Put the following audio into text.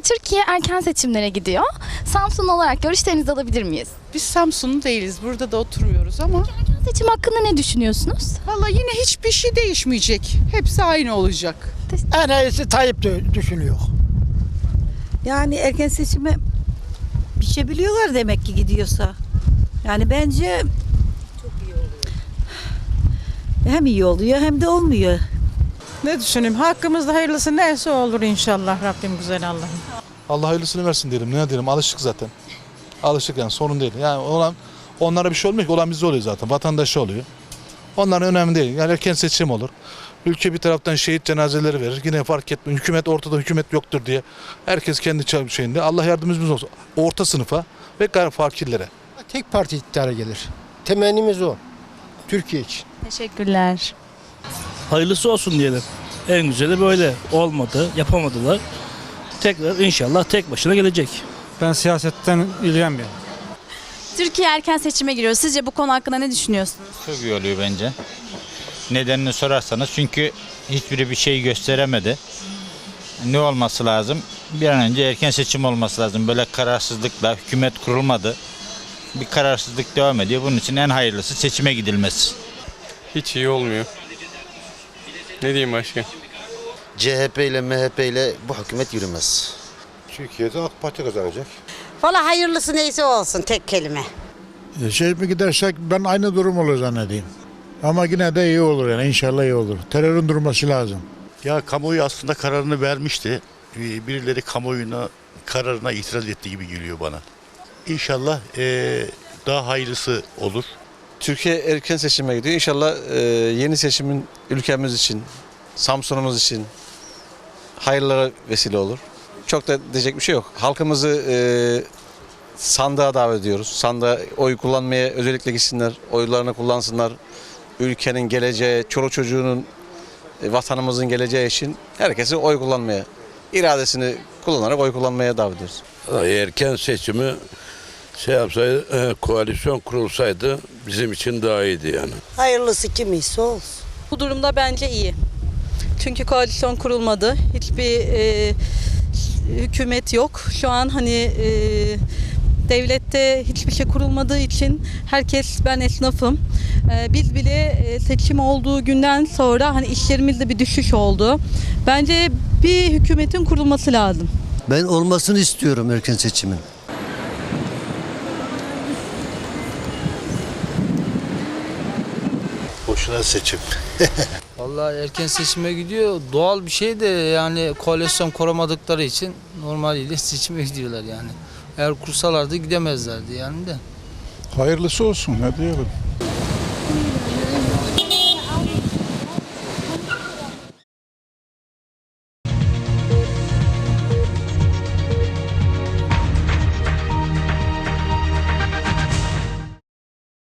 Türkiye erken seçimlere gidiyor. Samsun olarak görüşlerinizi alabilir miyiz? Biz Samsunlu değiliz. Burada da oturmuyoruz ama Erken seçim hakkında ne düşünüyorsunuz? valla yine hiçbir şey değişmeyecek. Hepsi aynı olacak. En iyisi Tayyip de düşünüyor. Yani erken seçime biçebiliyorlar demek ki gidiyorsa. Yani bence hem iyi oluyor hem de olmuyor. Ne düşüneyim? Hakkımızda hayırlısı neyse olur inşallah Rabbim güzel Allah'ım. Allah hayırlısını versin diyelim. Ne diyelim alışık zaten. Alışık yani sorun değil. Yani olan onlara bir şey olmuyor ki olan bizde oluyor zaten. Vatandaşı oluyor. Onların önemli değil. Yani erken seçim olur. Ülke bir taraftan şehit cenazeleri verir. Yine fark etmiyor. Hükümet ortada hükümet yoktur diye. Herkes kendi şeyinde. Allah yardımcımız olsun. Orta sınıfa ve gar- fakirlere. Tek parti iktidara gelir. Temennimiz o. Türkiye için. Teşekkürler. Hayırlısı olsun diyelim. En güzeli böyle olmadı, yapamadılar. Tekrar inşallah tek başına gelecek. Ben siyasetten ilgilenmiyorum. Türkiye erken seçime giriyor. Sizce bu konu hakkında ne düşünüyorsunuz? Çok iyi oluyor bence. Nedenini sorarsanız çünkü hiçbiri bir şey gösteremedi. Ne olması lazım? Bir an önce erken seçim olması lazım. Böyle kararsızlıkla hükümet kurulmadı. Bir kararsızlık devam ediyor. Bunun için en hayırlısı seçime gidilmesi. Hiç iyi olmuyor. Ne diyeyim başka? CHP ile MHP ile bu hükümet yürümez. Türkiye'de AK Parti kazanacak. Valla hayırlısı neyse olsun tek kelime. Şey mi gidersek ben aynı durum olur zannedeyim. Ama yine de iyi olur yani inşallah iyi olur. Terörün durması lazım. Ya kamuoyu aslında kararını vermişti. Ee, Birileri kamuoyuna kararına itiraz etti gibi geliyor bana. İnşallah eee, daha hayırlısı olur. Türkiye erken seçime gidiyor. İnşallah e, yeni seçimin ülkemiz için, Samsun'umuz için hayırlara vesile olur. Çok da diyecek bir şey yok. Halkımızı e, sandığa davet ediyoruz. Sandığa oy kullanmaya özellikle gitsinler, oylarını kullansınlar. Ülkenin geleceği, çoluk çocuğunun, e, vatanımızın geleceği için herkesi oy kullanmaya, iradesini kullanarak oy kullanmaya davet ediyoruz. Erken seçimi şey yapsaydı, e, koalisyon kurulsaydı bizim için daha iyiydi yani. Hayırlısı kim ise olsun. Bu durumda bence iyi. Çünkü koalisyon kurulmadı. Hiçbir e, hükümet yok. Şu an hani e, devlette hiçbir şey kurulmadığı için herkes ben esnafım. E, biz bile e, seçim olduğu günden sonra hani işlerimizde bir düşüş oldu. Bence bir hükümetin kurulması lazım. Ben olmasını istiyorum erken seçimin. Boşuna seçim. Vallahi erken seçime gidiyor. Doğal bir şey de yani koalisyon kuramadıkları için normaliyle seçime gidiyorlar yani. Eğer kursalardı gidemezlerdi yani de. Hayırlısı olsun ne diyelim.